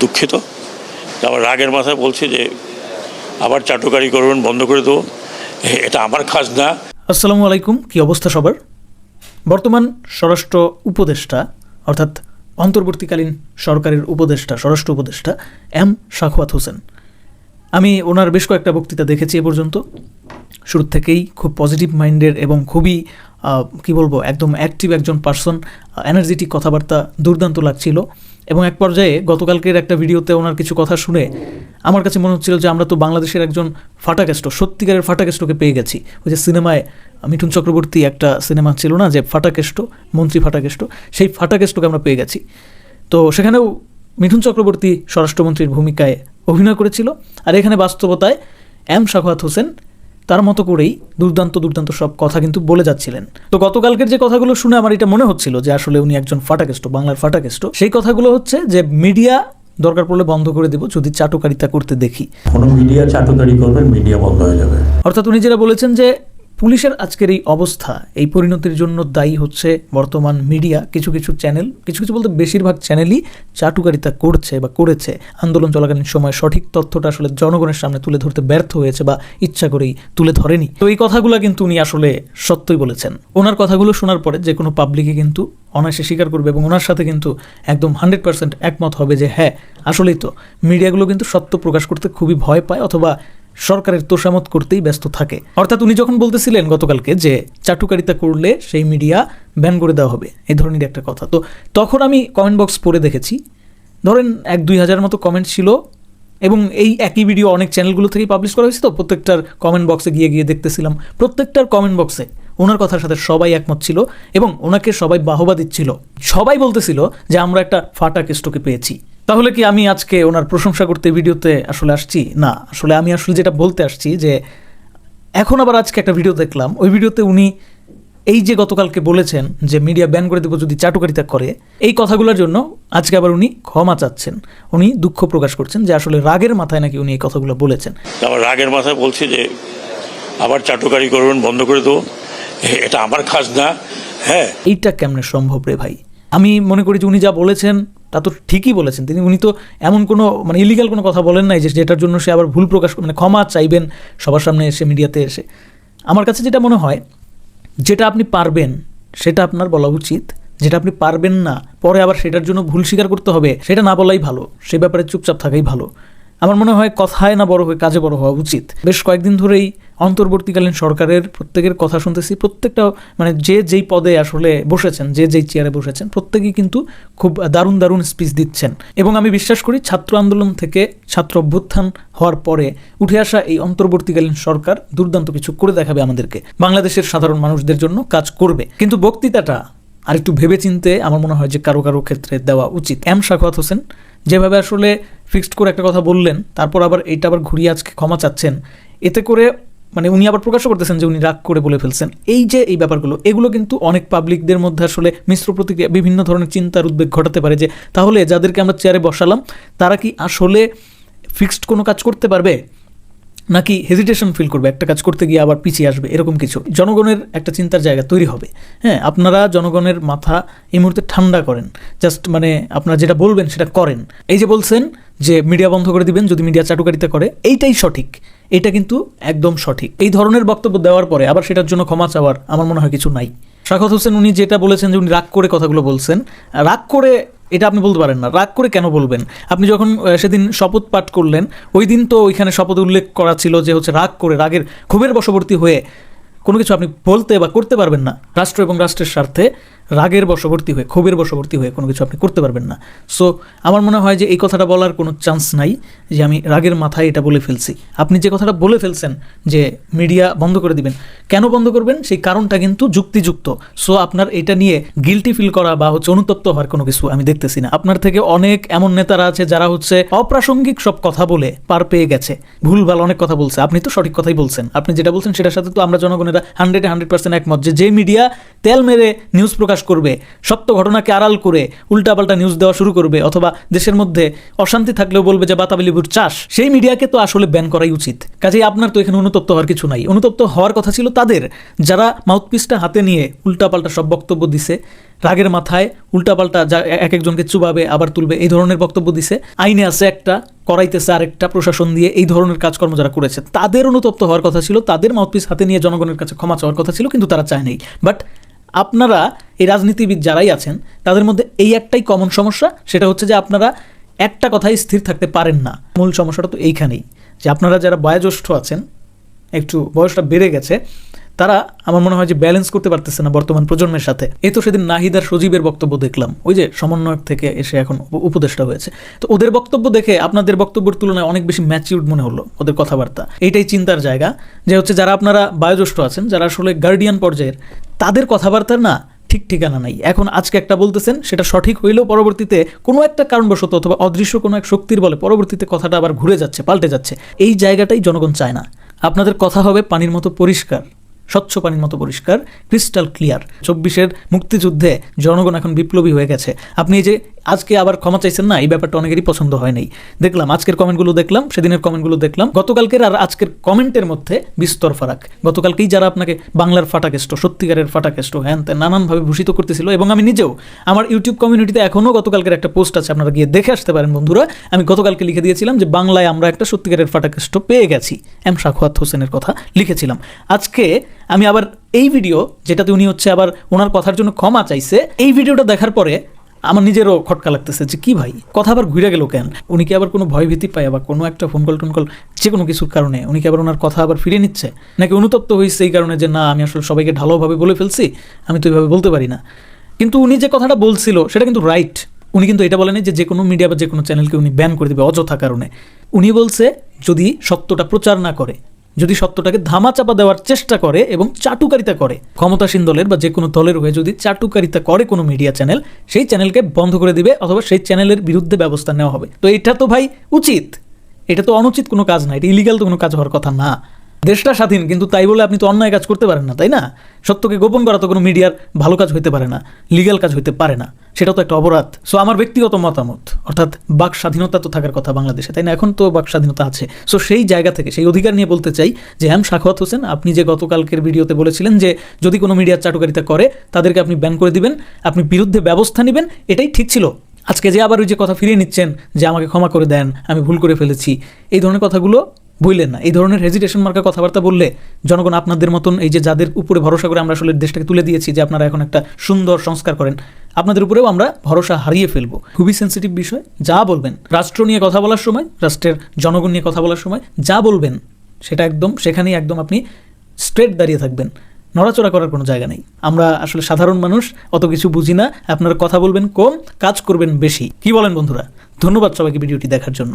দুঃখিত। আবার রাগের মাথায় বলছি যে আবার চাটুকারি করবেন, বন্ধ করে দেবো। এটা আমার কাজ না আসসালামু আলাইকুম, কি অবস্থা সবার? বর্তমান স্বরাষ্ট্র উপদেষ্টা, অর্থাৎ অন্তর্বর্তীকালীন সরকারের উপদেষ্টা, স্বরাষ্ট্র উপদেষ্টা এম শাখওয়াত হোসেন। আমি ওনার বেশ কয়েকটা বক্তৃতা দেখেছি এ পর্যন্ত। শুরু থেকেই খুব পজিটিভ মাইন্ডের এবং খুবই কি বলব, একদম অ্যাক্টিভ একজন পার্সন এনার্জেটিক কথাবার্তা দুর্দান্ত লাগছিল। এবং এক পর্যায়ে গতকালকের একটা ভিডিওতে ওনার কিছু কথা শুনে আমার কাছে মনে হচ্ছিল যে আমরা তো বাংলাদেশের একজন ফাটাকেষ্ট, সত্যিকারের ফাটাকেষ্টকে পেয়ে গেছি। ওই যে সিনেমায় মিঠুন চক্রবর্তী একটা সিনেমা ছিল না যে ফাটাকেষ্ট, মন্ত্রী ফাটাকেষ্ট, সেই ফাটাকেষ্টকে আমরা পেয়ে গেছি। তো সেখানেও মিঠুন চক্রবর্তী স্বরাষ্ট্রমন্ত্রীর ভূমিকায় অভিনয় করেছিল। আর এখানে বাস্তবতায় এম শাখাত হোসেন তার মতো করেই দুর্দান্ত দুর্দান্ত সব কথা কিন্তু বলে যাচ্ছিলেন। তো গতকালকের যে কথাগুলো শুনে আমার এটা মনে হচ্ছিল যে আসলে উনি একজন ফাটাকেষ্ট বাংলার ফাটাকেষ্ট সেই কথাগুলো হচ্ছে যে মিডিয়া দরকার পড়লে বন্ধ করে দেব যদি চাটুকারিতা করতে দেখি। কোনো মিডিয়া চাটুকারি করবেন মিডিয়া বন্ধ হয়ে যাবে। অর্থাৎ উনি যেটা বলেছেন যে পুলিশের আজকের এই অবস্থা, এই পরিণতির জন্য দায়ী হচ্ছে বর্তমান মিডিয়া, কিছু কিছু চ্যানেল, কিছু কিছু বলতে বেশিরভাগ চ্যানেলই চাটুকারিতা করছে বা করেছে। আন্দোলন চলাকালীন সময় সঠিক তথ্যটা আসলে জনগণের সামনে তুলে ধরতে ব্যর্থ হয়েছে বা ইচ্ছা করেই তুলে ধরেনি। তো এই কথাগুলো কিন্তু উনি আসলে সত্যই বলেছেন। ওনার কথাগুলো শোনার পরে যে কোনো পাবলিকে কিন্তু অনায়াসে স্বীকার করবে এবং ওনার সাথে কিন্তু একদম হান্ড্রেড পার্সেন্ট একমত হবে যে হ্যাঁ আসলেই তো। মিডিয়াগুলো কিন্তু সত্য প্রকাশ করতে খুবই ভয় পায় অথবা সরকারের তোষামত করতেই ব্যস্ত থাকে। অর্থাৎ উনি যখন বলতেছিলেন গতকালকে যে চাটুকারিতা করলে সেই মিডিয়া ব্যান করে দেওয়া হবে এই ধরনের একটা কথা। তো তখন আমি কমেন্ট বক্স পড়ে দেখেছি। ধরেন এক দুই হাজার মতো কমেন্ট ছিল এবং এই একই ভিডিও অনেক চ্যানেলগুলো থেকেই পাবলিশ করা হয়েছে তো, প্রত্যেকটার কমেন্ট বক্সে গিয়ে গিয়ে দেখতেছিলাম। প্রত্যেকটার কমেন্ট বক্সে ওনার কথার সাথে সবাই একমত ছিল এবং ওনাকে সবাই বাহবা দিচ্ছিল। সবাই বলতেছিল যে আমরা একটা ফাটা কেষ্টকে পেয়েছি। তাহলে কি আমি আজকে ওনার প্রশংসা করতে ভিডিওতে আসলে আসছি? না আসলে আমি আসলে যেটা বলতে আসছি যে এখন আবার আজকে একটা ভিডিও দেখলাম। ওই ভিডিওতে উনি এই যে গতকালকে বলেছেন যে মিডিয়া ব্যান করে দেবো যদি চাটুকারিতা করে এই কথাগুলোর জন্য আজকে আবার উনি ক্ষমা চাচ্ছেন। উনি দুঃখ প্রকাশ করছেন যে আসলে রাগের মাথায় নাকি উনি এই কথাগুলো বলেছেন। আবার রাগের মাথায় বলছি যে আবার চাটুকারি করবেন বন্ধ করে দেবো। এটা আমার কাজ না হ্যাঁ। এইটা কেমনে সম্ভব রে ভাই? আমি মনে করি যে উনি যা বলেছেন তা তো ঠিকই বলেছেন। তিনি, উনি তো এমন কোনো মানে ইলিগাল কোনো কথা বলেন নাই যে যেটার জন্য সে আবার ভুল প্রকাশ মানে ক্ষমা চাইবেন সবার সামনে এসে মিডিয়াতে এসে। আমার কাছে যেটা মনে হয়, যেটা আপনি পারবেন, সেটা আপনার বলা উচিত। যেটা আপনি পারবেন না, পরে আবার সেটার জন্য ভুল স্বীকার করতে হবে, সেটা না বলাই ভালো। সে ব্যাপারে চুপচাপ থাকাই ভালো। আমার মনে হয় কথায় না বড় হয়ে, কাজে বড় হওয়া উচিত। বেশ কয়েকদিন ধরেই অন্তর্বর্তীকালীন সরকারের প্রত্যেকের কথা শুনতেছি। প্রত্যেকটা মানে যে যেই পদে আসলে বসেছেন, যে যেই চেয়ারে বসেছেন, প্রত্যেকেই কিন্তু খুব দারুণ দারুণ স্পিচ দিচ্ছেন। এবং আমি বিশ্বাস করি ছাত্র আন্দোলন থেকে ছাত্র অভ্যুত্থান হওয়ার পরে উঠে আসা এই অন্তর্বর্তীকালীন সরকার দুর্দান্ত কিছু করে দেখাবে আমাদেরকে। বাংলাদেশের সাধারণ মানুষদের জন্য কাজ করবে। কিন্তু বক্তৃতাটা আর একটু ভেবেচিন্তে আমার মনে হয় যে কারও কারও ক্ষেত্রে দেওয়া উচিত। এম শাখাত হোসেন যেভাবে আসলে ফিক্সড করে একটা কথা বললেন, তারপর আবার এইটা আবার ঘুরিয়ে আজকে ক্ষমা চাচ্ছেন, এতে করে মানে উনি আবার প্রকাশ করতেছেন যে উনি রাগ করে বলে ফেলছেন। এই যে এই ব্যাপারগুলো, এগুলো কিন্তু অনেক পাবলিকদের মধ্যে আসলে মিশ্র প্রতিক্রিয়া, বিভিন্ন ধরনের চিন্তার উদ্বেগ ঘটাতে পারে যে, তাহলে যাদেরকে আমরা চেয়ারে বসালাম, তারা কি আসলে ফিক্সড কোনো কাজ করতে পারবে? নাকি হেজিটেশন ফিল করবে, একটা কাজ করতে গিয়ে আবার পিছিয়ে আসবে, এরকম কিছু। জনগণের একটা চিন্তার জায়গা তৈরি হবে। হ্যাঁ আপনারা জনগণের মাথা এই মুহূর্তে ঠান্ডা করেন। জাস্ট মানে আপনারা যেটা বলবেন সেটা করেন। এই যে বলছেন যে মিডিয়া বন্ধ করে দিবেন যদি মিডিয়া চাটুকারিতা করে, এইটাই সঠিক। এটা কিন্তু একদম সঠিক। এই ধরনের বক্তব্য দেওয়ার পরে আবার সেটার জন্য ক্ষমা চাওয়ার আমার মনে হয় কিছু নাই। শাখাত হোসেন উনি যেটা বলেছেন যে উনি রাগ করে কথাগুলো বলছেন, রাগ করে এটা আপনি বলতে পারেন না, রাগ করে কেন বলবেন? আপনি যখন সেদিন শপথ পাঠ করলেন, ওই দিন তো ওইখানে শপথ উল্লেখ করা ছিল যে হচ্ছে রাগ করে রাগের ক্ষোভের বশবর্তী হয়ে কোনো কিছু আপনি বলতে বা করতে পারবেন না, রাষ্ট্র এবং রাষ্ট্রের স্বার্থে। রাগের বশবর্তী হয়ে, ক্ষোভের বশবর্তী হয়ে কোনো কিছু আপনি করতে পারবেন না। সো আমার মনে হয় যে এই কথাটা বলার কোনো চান্স নাই যে আমি রাগের মাথায় এটা বলে ফেলছি। আপনি যে কথাটা বলে ফেলছেন যে মিডিয়া বন্ধ করে দিবেন, কেন বন্ধ করবেন? সেই কারণটা কিন্তু যুক্তিযুক্ত। সো আপনার এটা নিয়ে গিলটি ফিল করা বা হচ্ছে অনুতপ্ত হওয়ার কোনো কিছু আমি দেখতেছি না। আপনার থেকে অনেক এমন নেতারা আছে যারা হচ্ছে অপ্রাসঙ্গিক সব কথা বলে পার পেয়ে গেছে। ভুলভাল অনেক কথা বলছে। আপনি তো সঠিক কথাই বলছেন। আপনি যেটা বলছেন সেটার সাথে তো আমরা জনগণেরা হান্ড্রেডে হান্ড্রেড পার্সেন্ট একমত যে মিডিয়া তেল মেরে নিউজ প্রকাশ প্রকাশ করবে, সত্য ঘটনাকে আড়াল করে উল্টাপাল্টা নিউজ দেওয়া শুরু করবে অথবা দেশের মধ্যে অশান্তি থাকলেও বলবে যে বাতাবি লেবুর চাষ, সেই মিডিয়াকে তো আসলে ব্যান করাই উচিত। কাজেই আপনার তো এখানে অনুতপ্ত হওয়ার কিছু নাই। অনুতপ্ত হওয়ার কথা ছিল তাদের, যারা মাউথপিসটা হাতে নিয়ে উল্টাপাল্টা সব বক্তব্য দিছে, রাগের মাথায় উল্টাপাল্টা যা এক একজনকে চুবাবে, আবার তুলবে, এই ধরনের বক্তব্য দিছে। আইনে আছে একটা, করাইতেছে আরেকটা, প্রশাসন দিয়ে এই ধরনের কাজকর্ম যারা করেছে। তাদের অনুতপ্ত হওয়ার কথা ছিল, তাদের মাউথপিস হাতে নিয়ে জনগণের কাছে ক্ষমা চাওয়ার কথা ছিল, কিন্তু তারা চায় নাই। বাট আপনারা এই রাজনীতিবিদ যারাই আছেন, তাদের মধ্যে এই একটাই কমন সমস্যা, সেটা হচ্ছে যে আপনারা একটা কথাই স্থির থাকতে পারেন না। মূল সমস্যাটা তো এইখানেই, যে আপনারা যারা বয়োজ্যেষ্ঠ আছেন, একটু বয়সটা বেড়ে গেছে, তারা আমার মনে হয় যে ব্যালেন্স করতে পারতেছে না বর্তমান প্রজন্মের সাথে। এই তো সেদিন নাহিদার সজীবের বক্তব্য দেখলাম, ওই যে সমন্বয়ক থেকে এসে এখন উপদেষ্টা হয়েছে। তো ওদের বক্তব্য দেখে আপনাদের বক্তব্যের তুলনায় অনেক বেশি ম্যাচিউর্ড মনে হলো ওদের কথাবার্তা। এইটাই চিন্তার জায়গা, যে হচ্ছে যারা আপনারা বয়োজ্যেষ্ঠ আছেন, যারা আসলে গার্ডিয়ান পর্যায়ের তাদের কথাবার্তার না ঠিক ঠিকানা নাই। এখন আজকে একটা বলতেছেন, সেটা সঠিক হইলেও পরবর্তীতে কোনো একটা কারণবশত অথবা অদৃশ্য কোনো এক শক্তির বলে পরবর্তীতে কথাটা আবার ঘুরে যাচ্ছে, পাল্টে যাচ্ছে। এই জায়গাটাই জনগণ চায় না। আপনাদের কথা হবে পানির মতো পরিষ্কার, স্বচ্ছ পানির মতো পরিষ্কার ক্রিস্টাল ক্লিয়ার চব্বিশের মুক্তিযুদ্ধে জনগণ এখন বিপ্লবী হয়ে গেছে। আপনি এই যে আজকে আবার ক্ষমা চাইছেন না, এই ব্যাপারটা অনেকেরই পছন্দ হয় নাই। দেখলাম, আজকের কমেন্টগুলো দেখলাম, সেদিনের কমেন্টগুলো দেখলাম। গতকালকের আর আজকের কমেন্টের মধ্যে বিস্তর ফারাক। গতকালকেই যারা আপনাকে বাংলার ফাটাকেষ্ট সত্যিকারের ফাটাকেষ্ট হ্যান ত্যান, নানানভাবে ভূষিত করতেছিল, এবং আমি নিজেও, আমার ইউটিউব কমিউনিটিতে এখনও গতকালকের একটা পোস্ট আছে, আপনারা গিয়ে দেখে আসতে পারেন, বন্ধুরা। আমি গতকালকে লিখে দিয়েছিলাম যে, বাংলায় আমরা একটা সত্যিকারের ফাটাকেষ্ট পেয়ে গেছি। এম শাখওয়াত হোসেনের কথা লিখেছিলাম। আজকে আমি আবার এই ভিডিও যেটাতে উনি হচ্ছে আবার ওনার কথার জন্য ক্ষমা চাইছে, এই ভিডিওটা দেখার পরে আমার নিজেরও খটকা লাগতেছে যে কি ভাই? কথা আবার ঘুরে গেল কেন? উনি কি আবার কোনো ভয় ভীতি পায় আবার কোনো একটা ফোন কল টোন কল যে কোনো কিছুর কারণে? উনি কি আবার ওনার কথা আবার ফিরে নিচ্ছে? নাকি অনুতপ্ত হয়েছে এই কারণে যে, না, আমি আসলে সবাইকে ঢালোভাবে বলে ফেলছি, আমি তো এইভাবে বলতে পারি না কিন্তু উনি যে কথাটা বলছিল, সেটা কিন্তু রাইট উনি কিন্তু এটা বলেনি যে যে কোনো মিডিয়া বা যে কোনো চ্যানেলকে উনি ব্যান করে দেবে অযথা কারণে। উনি বলছে, যদি সত্যটা প্রচার না করে যদি সত্যটাকে ধামাচাপা দেওয়ার চেষ্টা করে এবং চাটুকারিতা করে, ক্ষমতাসীন দলের বা যে কোনো দলের হয়ে যদি চাটুকারিতা করে কোনো মিডিয়া চ্যানেল সেই চ্যানেলকে বন্ধ করে দিবে অথবা সেই চ্যানেলের বিরুদ্ধে ব্যবস্থা নেওয়া হবে। তো এটা তো ভাই উচিত। এটা তো অনুচিত কোনো কাজ না, এটা ইলিগাল তো কোনো কাজ হওয়ার কথা না। দেশটা স্বাধীন, কিন্তু তাই বলে আপনি তো অন্যায় কাজ করতে পারেন না, তাই না? সত্যকে গোপন করা তো কোনো মিডিয়ার ভালো কাজ হইতে পারে না লিগ্যাল কাজ হইতে পারে না। সেটা তো একটা অপরাধ। সো আমার ব্যক্তিগত মতামত, অর্থাৎ বাক স্বাধীনতা তো থাকার কথা বাংলাদেশে, তাই না? এখন তো বাক স্বাধীনতা আছে। সো সেই জায়গা থেকে, সেই অধিকার নিয়ে বলতে চাই যে হ্যাম শাখওয়াত হোসেন, আপনি যে গতকালকের ভিডিওতে বলেছিলেন যে, যদি কোনো মিডিয়ার চাটুকারিতা করে, তাদেরকে আপনি ব্যান করে দিবেন, আপনি বিরুদ্ধে ব্যবস্থা নেবেন, এটাই ঠিক ছিল। আজকে যে আবার ওই যে কথা ফিরিয়ে নিচ্ছেন যে, আমাকে ক্ষমা করে দেন, আমি ভুল করে ফেলেছি, এই ধরনের কথাগুলো বললেন না? এই ধরনের হেজিটেশন মার্কা কথাবার্তা বললে জনগণ আপনাদের মতন এই যে যাদের উপরে ভরসা করে আমরা আসলে দেশটাকে তুলে দিয়েছি যে আপনারা এখন একটা সুন্দর সংস্কার করেন, আপনাদের উপরেও আমরা ভরসা হারিয়ে ফেলব। খুবই সেন্সিটিভ বিষয়। যা বলবেন, রাষ্ট্র নিয়ে কথা বলার সময়, রাষ্ট্রের জনগণ নিয়ে কথা বলার সময় যা বলবেন, সেটা একদম, সেখানেই একদম আপনি স্ট্রেট দাঁড়িয়ে থাকবেন। নড়াচড়া করার কোনো জায়গা নেই। আমরা আসলে সাধারণ মানুষ, অত কিছু বুঝি না। আপনারা কথা বলবেন কম, কাজ করবেন বেশি। কি বলেন বন্ধুরা? ধন্যবাদ সবাইকে ভিডিওটি দেখার জন্য।